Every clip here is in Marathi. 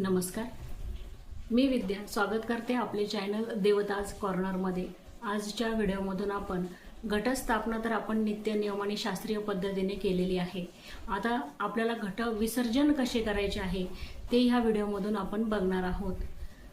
नमस्कार. मी विद्या स्वागत करते आपले चॅनल देवताज कॉर्नरमध्ये आजच्या व्हिडिओमधून आपण घटस्थापना तर आपण नित्य नियम आणि शास्त्रीय पद्धतीने केलेली आहे. आता आपल्याला घट विसर्जन कसे करायचे आहे ते ह्या व्हिडिओमधून आपण बघणार आहोत.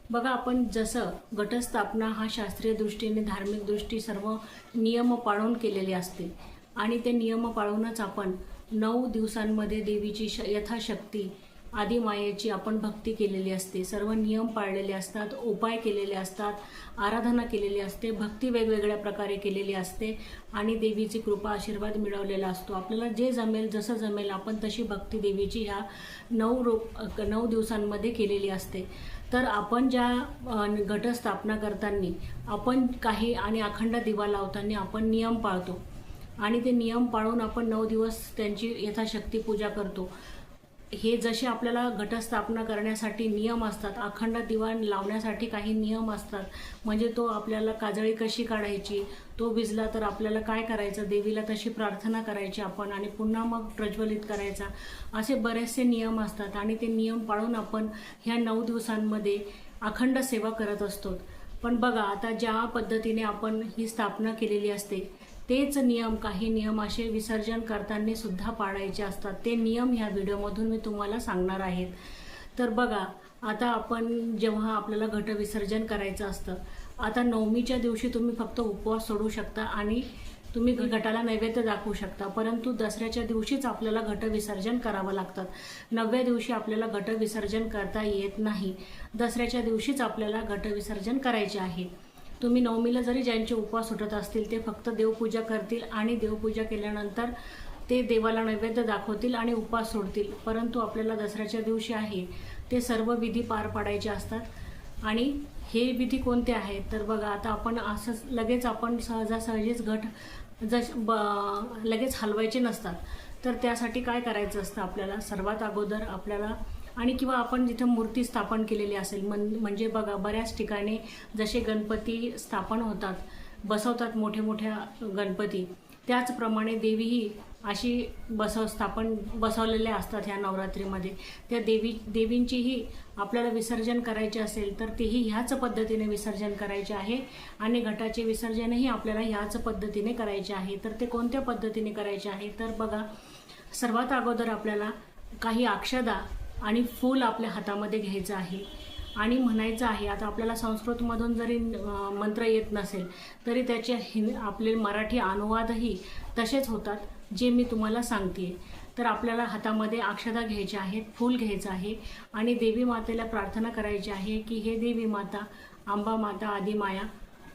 बघा आपण जसं घटस्थापना हा शास्त्रीय दृष्टीने धार्मिक दृष्टी सर्व नियम पाळून केलेले असते आणि ते नियम पाळूनच आपण नऊ दिवसांमध्ये देवीची श यथाशक्ती आदी मायेची आपण भक्ती केलेली असते. सर्व नियम पाळलेले असतात उपाय केलेले असतात आराधना केलेली असते भक्ती वेगवेगळ्या प्रकारे केलेली असते आणि देवीची कृपा आशीर्वाद मिळवलेला असतो. आपल्याला जे जमेल जसं जमेल आपण तशी भक्ती देवीची ह्या नऊ रूप नऊ दिवसांमध्ये केलेली असते. तर आपण ज्या घटस्थापना करताना आपण काही आणि अखंड दिवा लावताना आपण नियम पाळतो. आणि ते नियम पाळून आपण नऊ दिवस त्यांची यथाशक्ती पूजा करतो. हे जसे आपल्याला घटस्थापना करण्यासाठी नियम असतात अखंड दिवा लावण्यासाठी काही नियम असतात म्हणजे तो आपल्याला काजळी कशी काढायची तो भिजला तर आपल्याला काय करायचं देवीला तशी प्रार्थना करायची आपण आणि पुन्हा मग प्रज्वलित करायचा असे बरेचसे नियम असतात आणि ते नियम पाळून आपण ह्या नऊ दिवसांमध्ये अखंड सेवा करत असतो. पण बघा आता ज्या पद्धतीने आपण ही स्थापना केलेली असते तेच नियम काही नियम असे विसर्जन करताना सुद्धा पाळायचे असतात. ते नियम ह्या व्हिडिओमधून मी तुम्हाला सांगणार आहेत. तर बघा आता आपण जेव्हा आपल्याला घट विसर्जन करायचं असतं आता नवमीच्या दिवशी तुम्ही फक्त उपवास सोडू शकता आणि तुम्ही घटाला नैवेद्य दाखवू शकता. परंतु दसऱ्याच्या दिवशीच आपल्याला घट विसर्जन करावं लागतात नवव्या दिवशी आपल्याला घट विसर्जन करता येत नाही. दसऱ्याच्या दिवशीच आपल्याला घट विसर्जन करायचे आहे. तुम्ही नवमीला जरी ज्यांचे उपवास उठत असतील ते फक्त देवपूजा करतील आणि देवपूजा केल्यानंतर ते देवाला नैवेद्य दाखवतील आणि उपवास सोडतील. परंतु आपल्याला दसऱ्याच्या दिवशी आहे ते सर्व विधी पार पाडायचे असतात. आणि हे विधी कोणते आहेत? तर बघा आता आपण असंच लगेच आपण सहजासहजीच घट जश ब लगेच हलवायचे नसतात. तर त्यासाठी काय करायचं असतं आपल्याला? सर्वात अगोदर आपल्याला आणि किंवा आपण जिथं मूर्ती स्थापन केलेली असेल मन म्हणजे बघा बऱ्याच ठिकाणी जसे गणपती स्थापन होतात बसवतात मोठे मोठ्या गणपती त्याचप्रमाणे देवीही अशी बसव स्थापन बसवलेल्या असतात ह्या नवरात्रीमध्ये. त्या देवी देवींचीही आपल्याला विसर्जन करायचे असेल तर तेही ह्याच पद्धतीने विसर्जन करायचे आहे. आणि घटाचे विसर्जनही आपल्याला ह्याच पद्धतीने करायचे आहे. तर ते कोणत्या पद्धतीने करायचे आहे? तर बघा सर्वात अगोदर आपल्याला काही अक्षदा आणि फूल आपल्या हातामध्ये घ्यायचं आहे. आणि म्हणायचं आहे आता आपल्याला संस्कृतमधून जरी मंत्र येत नसेल तरी त्याचे हिंद आपले मराठी अनुवादही तसेच होतात जे मी तुम्हाला सांगते तर आपल्याला हातामध्ये अक्षता घ्यायच्या आहेत फूल घ्यायचं आहे आणि देवी मातेला प्रार्थना करायची आहे की हे देवी माता आंबा माता आदिमाया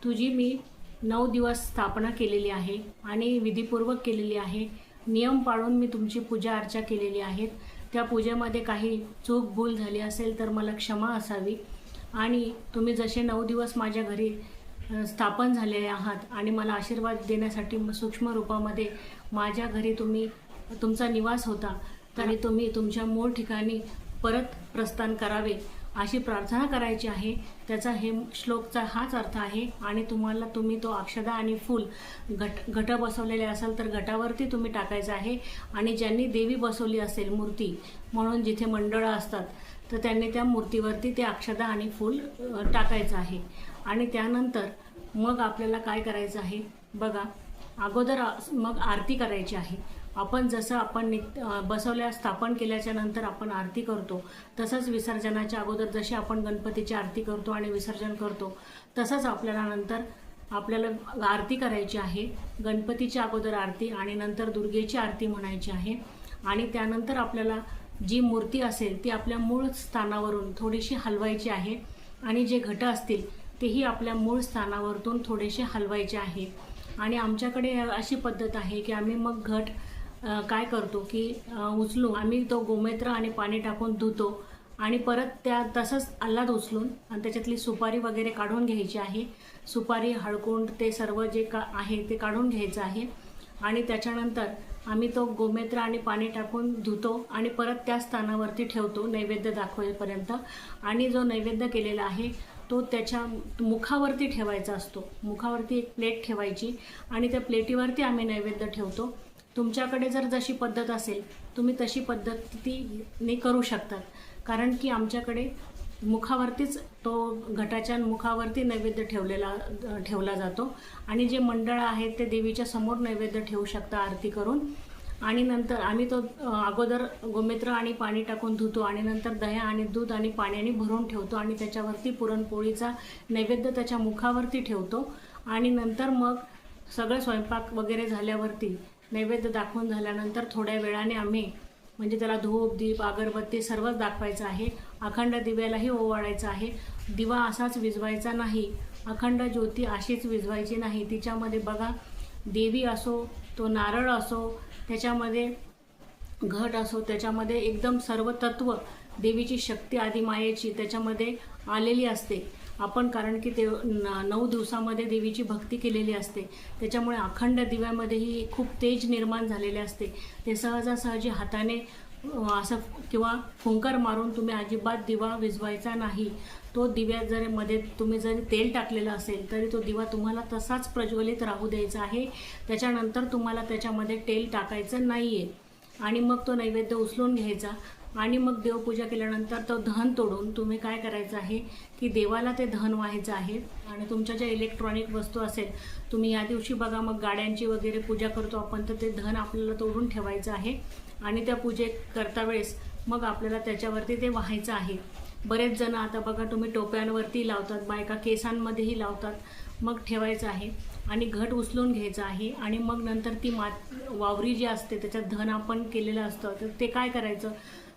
तुझी मी नऊ दिवस स्थापना केलेली आहे आणि विधीपूर्वक केलेली आहे. नियम पाळून मी तुमची पूजा अर्चा केलेली आहेत. त्या पूजेमध्ये काही चूक भूल झाली असेल तर मला क्षमा असावी. आणि तुम्ही जसे नऊ दिवस माझ्या घरी स्थापन झालेले आहात आणि मला आशीर्वाद देण्यासाठी सूक्ष्म रूपामध्ये माझ्या घरी तुम्ही तुमचा निवास होता तरी तुम्ही तुमच्या मूळ ठिकाणी परत प्रस्थान करावे. अशी प्रार्थना करायची आहे. त्याचा हे श्लोकचा हाच अर्थ आहे. आणि तुम्हाला तुम्ही तो अक्षदा आणि फूल घट घट बसवलेले असाल तर घटावरती तुम्ही टाकायचं आहे. आणि ज्यांनी देवी बसवली असेल मूर्ती म्हणून जिथे मंडळं असतात तर त्यांनी त्या मूर्तीवरती ते अक्षदा आणि फूल टाकायचं आहे. आणि त्यानंतर मग आपल्याला काय करायचं आहे? बघा अगोदर मग आरती करायची आहे. आपण जसं आपण नि बसवल्या स्थापन केल्याच्यानंतर आपण आरती करतो तसंच विसर्जनाच्या अगोदर जशी आपण गणपतीची आरती करतो आणि विसर्जन करतो तसंच आपल्याला नंतर आपल्याला आरती करायची आहे गणपतीच्या अगोदर आरती आणि नंतर दुर्गेची आरती म्हणायची आहे आणि त्यानंतर आपल्याला जी मूर्ती असेल ती आपल्या मूळ स्थानावरून थोडीशी हलवायची आहे आणि जे घट असतील तेही आपल्या मूळ स्थानावरतून थोडेसे हलवायचे आहे. आणि आमच्याकडे अशी पद्धत आहे की आम्ही मग घट काय करतो की उचलून उचलू. आम्ही तो गोमूत्र आणि पाणी टाकून धुतो आणि परत त्या तसंच आल्हाद उचलून आणि त्याच्यातली सुपारी वगैरे काढून घ्यायची आहे. सुपारी हळकुंड ते सर्व जे का आहे ते काढून घ्यायचं आहे. आणि त्याच्यानंतर आम्ही तो गोमेत्र आणि पाणी टाकून धुतो आणि परत त्या स्थानावरती ठेवतो नैवेद्य दाखवेपर्यंत. आणि जो नैवेद्य केलेला आहे तो त्याच्या मुखावरती ठेवायचा असतो. मुखावरती एक प्लेट ठेवायची आणि त्या प्लेटीवरती आम्ही नैवेद्य ठेवतो. तुमच्याकडे जर जशी पद्धत असेल तुम्ही तशी पद्धतीने करू शकतात. कारण की आमच्याकडे मुखावरतीच तो घटाच्या मुखावरती नैवेद्य ठेवलेला ठेवला जातो. आणि जे मंडळ आहेत ते देवीच्या समोर नैवेद्य ठेवू शकता आरती करून. आणि नंतर आम्ही तो अगोदर गोमित्र आणि पाणी टाकून धुतो आणि नंतर दह्या आणि दूध आणि पाण्याने भरून ठेवतो आणि त्याच्यावरती पुरणपोळीचा नैवेद्य त्याच्या मुखावरती ठेवतो. आणि नंतर मग सगळं स्वयंपाक वगैरे झाल्यावरती नैवेद्य दाखवून झाल्यानंतर थोड्या वेळाने आम्ही म्हणजे त्याला धूप दीप अगरबत्ती सर्वच दाखवायचं आहे. अखंड दिव्यालाही ओवाळायचं आहे. दिवा असाच विजवायचा नाही. अखंड ज्योती अशीच विझवायची नाही. तिच्यामध्ये बघा देवी असो तो नारळ असो त्याच्यामध्ये घट असो त्याच्यामध्ये एकदम सर्व तत्व देवीची शक्ती आदिमायेची त्याच्यामध्ये आलेली असते. आपण कारण की ते नऊ दिवसामध्ये देवीची भक्ती केलेली असते. त्याच्यामुळे अखंड दिव्यामध्येही खूप तेज निर्माण झालेले असते. ते सहजासहजी हाताने असं किंवा फुंकर मारून तुम्ही अजिबात दिवा विझवायचा नाही. तो दिव्यात जर मध्ये तुम्ही जरी तेल टाकलेलं असेल तरी तो दिवा तुम्हाला तसाच प्रज्वलित राहू द्यायचा आहे. त्याच्यानंतर तुम्हाला त्याच्यामध्ये तेल टाकायचं नाही आहे आणि मग तो नैवेद्य उचलून घ्यायचा. आणि मग देवपूजा केल्यानंतर तो धन तोडून तुम्ही काय करायचं आहे? की देवाला ते धन व्हायचं आहे आणि तुमच्या ज्या इलेक्ट्रॉनिक वस्तू असेल तुम्ही या दिवशी बघा मग गाड्यांची वगैरे पूजा करतो आपण तर ते धन आपल्याला तोडून ठेवायचं आहे आणि त्या पूजे करता वेळेस मग आपल्याला त्याच्यावरती ते व्हायचं आहे. बरेच जण आता बघा तुम्ही टोप्यांवरती लावतात बायका केसांमध्येही लावतात मग ठेवायचं आहे आणि घट उचलून घ्यायचं आहे आणि मग नंतर ती मात वावरी जी असते त्याच्यात धन आपण केलेलं असतं तर ते काय करायचं?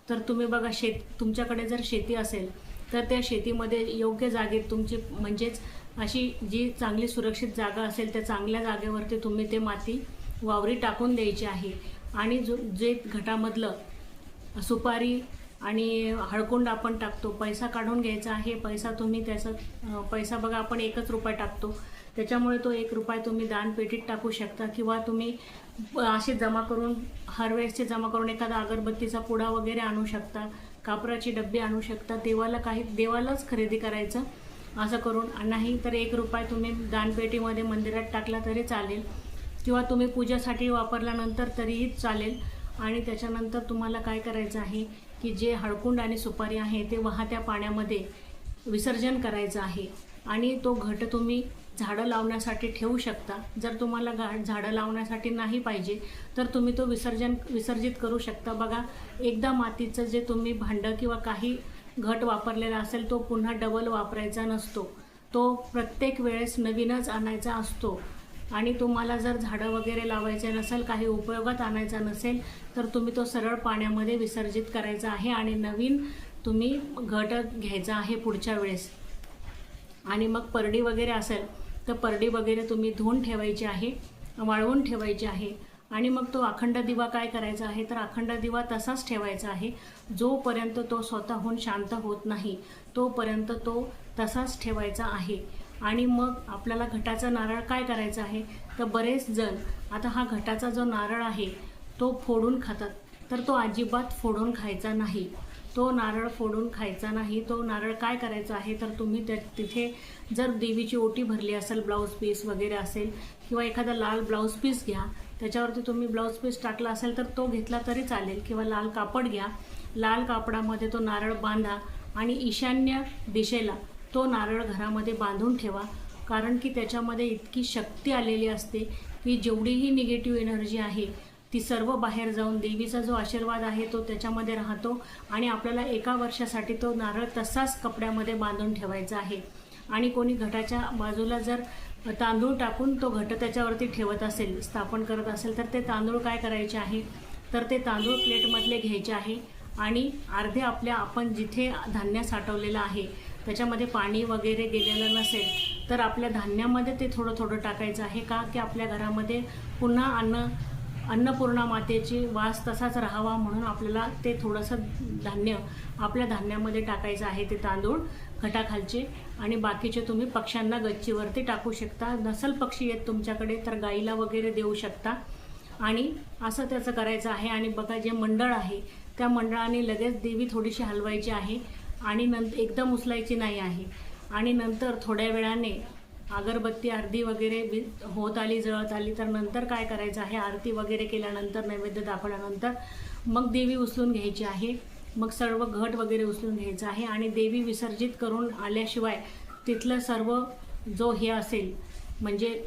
तर तुम्ही बघा शेत तुमच्याकडे जर शेती असेल तर त्या शेतीमध्ये योग्य जागेत तुमची म्हणजेच अशी जी चांगली सुरक्षित जागा असेल त्या चांगल्या जागेवरती तुम्ही ते माती वावरी टाकून द्यायची आहे. आणि जो जे घटामधलं सुपारी आणि हळकुंड आपण टाकतो पैसा काढून घ्यायचा आहे पैसा तुम्ही त्याचा पैसा बघा आपण एकच रुपया टाकतो. त्याच्यामुळे तो एक रुपया तुम्ही दानपेटीत टाकू शकता किंवा तुम्ही असे जमा करून हर जमा करून एखादा अगरबत्तीचा पुडा वगैरे आणू शकता कापराची डब्बी आणू शकता देवाला काही देवालाच खरेदी करायचं असं करून नाही तर एक रुपये तुम्ही दानपेटीमध्ये मंदिरात टाकला तरी चालेल. किंवा तुम्ही पूजासाठी वापरल्यानंतर तरीही चालेल. आणि त्याच्यानंतर तुम्हाला काय करायचं आहे की जे हळकुंड आणि सुपारी आहे ते वाहत्या पाण्यामध्ये विसर्जन करायचं आहे. आणि तो घट तुम्ही झाडं लावण्यासाठी ठेवू शकता. जर तुम्हाला गा झाडं लावण्यासाठी नाही पाहिजे तर तुम्ही तो विसर्जन विसर्जित करू शकता. बघा एकदा मातीचं जे तुम्ही भांडं किंवा काही घट वापरलेला असेल तो पुन्हा डबल वापरायचा नसतो. तो प्रत्येक वेळेस नवीनच आणायचा असतो. आणि तुम्हाला जर झाडं वगैरे लावायचे नसेल काही उपयोगात आणायचा नसेल तर तुम्ही तो सरळ पाण्यामध्ये विसर्जित करायचा आहे आणि नवीन तुम्ही घट घ्यायचा आहे पुढच्या वेळेस. आणि मग परडी वगैरे असेल तर परडी वगैरे तुम्ही धुवून ठेवायची आहे वाळवून ठेवायची आहे. आणि मग तो अखंड दिवा काय करायचा आहे? तर अखंड दिवा तसाच ठेवायचा आहे. जोपर्यंत तो स्वतःहून शांत होत नाही तोपर्यंत तो तसाच ठेवायचा आहे. आणि मग आपल्याला घटाचा नारळ काय करायचा आहे? तर बरेच जण आता हा घटाचा जो नारळ आहे तो फोडून खातात. तर तो अजिबात फोडून खायचा नाही. तो नारळ फोडून खायचा नाही तो नारळ काय करायचा आहे? तर तुम्ही त्या तिथे जर देवीची ओटी भरली असेल ब्लाऊज पीस वगैरे असेल किंवा एखादा लाल ब्लाऊज पीस घ्या त्याच्यावरती तुम्ही ब्लाऊज पीस टाकला असेल तर तो घेतला तरी चालेल किंवा लाल कापड घ्या. लाल कापडामध्ये तो नारळ बांधा आणि ईशान्य दिशेला तो नारळ घरामध्ये बांधून ठेवा कारण की त्याच्यामध्ये इतकी शक्ती आलेली असते की जेवढीही निगेटिव्ह एनर्जी आहे ती सर्व बाहेर जाऊन देवीचा जो आशीर्वाद आहे तो त्याच्यामध्ये राहतो आणि आपल्याला एका वर्षासाठी तो नारळ तसाच कपड्यामध्ये बांधून ठेवायचा आहे. आणि कोणी घटाच्या बाजूला जर तांदूळ टाकून तो घट त्याच्यावरती ठेवत असेल स्थापन करत असेल तर ते तांदूळ काय करायचे आहे? तर ते तांदूळ प्लेटमधले घ्यायचे आहे आणि अर्धे आपल्या आपण जिथे धान्य साठवलेलं आहे त्याच्यामध्ये पाणी वगैरे गेलेलं नसेल तर आपल्या धान्यामध्ये ते थोडं थोडं टाकायचं आहे का? की आपल्या घरामध्ये पुन्हा अन्न अन्नपूर्णा मातेची वास तसाच राहावा म्हणून आपल्याला ते थोडंसं धान्य आपल्या धान्यामध्ये टाकायचं आहे ते तांदूळ घटाखालचे आणि बाकीचे तुम्ही पक्ष्यांना गच्चीवरती टाकू शकता. नसल पक्षी येत तुमच्याकडे तर गाईला वगैरे देऊ शकता. आणि असं त्याचं करायचं आहे आणि बघा जे मंडळ आहे त्या मंडळाने लगेच देवी थोडीशी हलवायची आहे आणि नंतर एकदम उचलायची नाही आहे. आणि नंतर थोड्या वेळाने अगरबत्ती आरती वगैरे वि- होत आली जळत आली तर नंतर काय करायचं आहे? आरती वगैरे केल्यानंतर नैवेद्य दाखवल्यानंतर मग देवी उचलून घ्यायची आहे. मग सर्व घट वगैरे उचलून घ्यायचं आहे आणि देवी विसर्जित करून आल्याशिवाय तिथलं सर्व जो हे असेल म्हणजे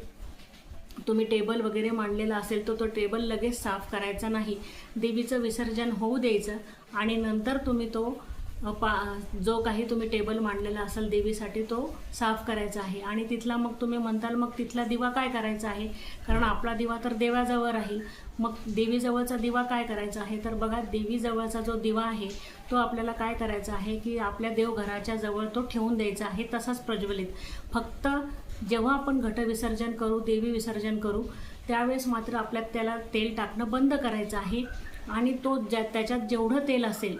तुम्ही टेबल वगैरे मांडलेला असेल तर तो टेबल लगेच साफ करायचा नाही. देवीचं विसर्जन होऊ द्यायचं आणि नंतर तुम्ही तो पा जो काही तुम्ही टेबल मांडलेला असेल देवीसाठी तो साफ करायचा आहे. आणि तिथला मग तुम्ही म्हणताल मग तिथला दिवा काय करायचा आहे? कारण आपला दिवा तर देवाजवळ राहील. मग देवीजवळचा दिवा काय करायचा आहे? तर बघा देवीजवळचा जो दिवा आहे तो आपल्याला काय करायचा आहे की आपल्या देवघराच्या जवळ तो ठेवून द्यायचा आहे तसाच प्रज्वलित. फक्त जेव्हा आपण घटविसर्जन करू देवी विसर्जन करू त्यावेळेस मात्र आपल्यात त्याला तेल टाकणं बंद करायचं आहे. आणि तो ज्या त्याच्यात जेवढं तेल असेल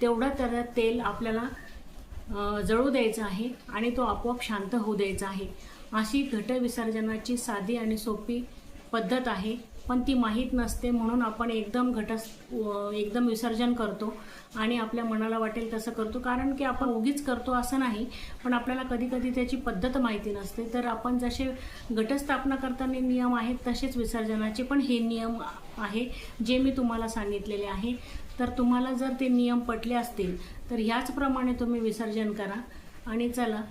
तेवढं त्याला तेल आपल्याला जळू द्यायचं आहे आणि तो आपोआप शांत होऊ द्यायचा आहे. अशी घटविसर्जनाची साधी आणि सोपी पद्धत आहे पण ती माहीत नसते म्हणून आपण एकदम घटस एकदम विसर्जन करतो आणि आपल्या मनाला वाटेल तसं करतो. कारण की आपण उगीच करतो असं नाही पण आपल्याला कधी कधी त्याची पद्धत माहिती नसते. तर आपण जसे घटस्थापना करताना नियम आहेत तसेच विसर्जनाचे पण हे नियम आहे जे मी तुम्हाला सांगितलेले आहे. तर तुम्हाला जर ते नियम पटले असतील तर ह्याचप्रमाणे तुम्ही विसर्जन करा. आणि चला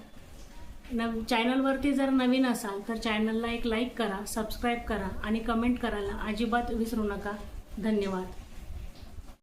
नव चॅनलवरती जर नवीन असाल तर चॅनलला एक लाईक करा सबस्क्राईब करा आणि कमेंट करायला अजिबात विसरू नका. धन्यवाद.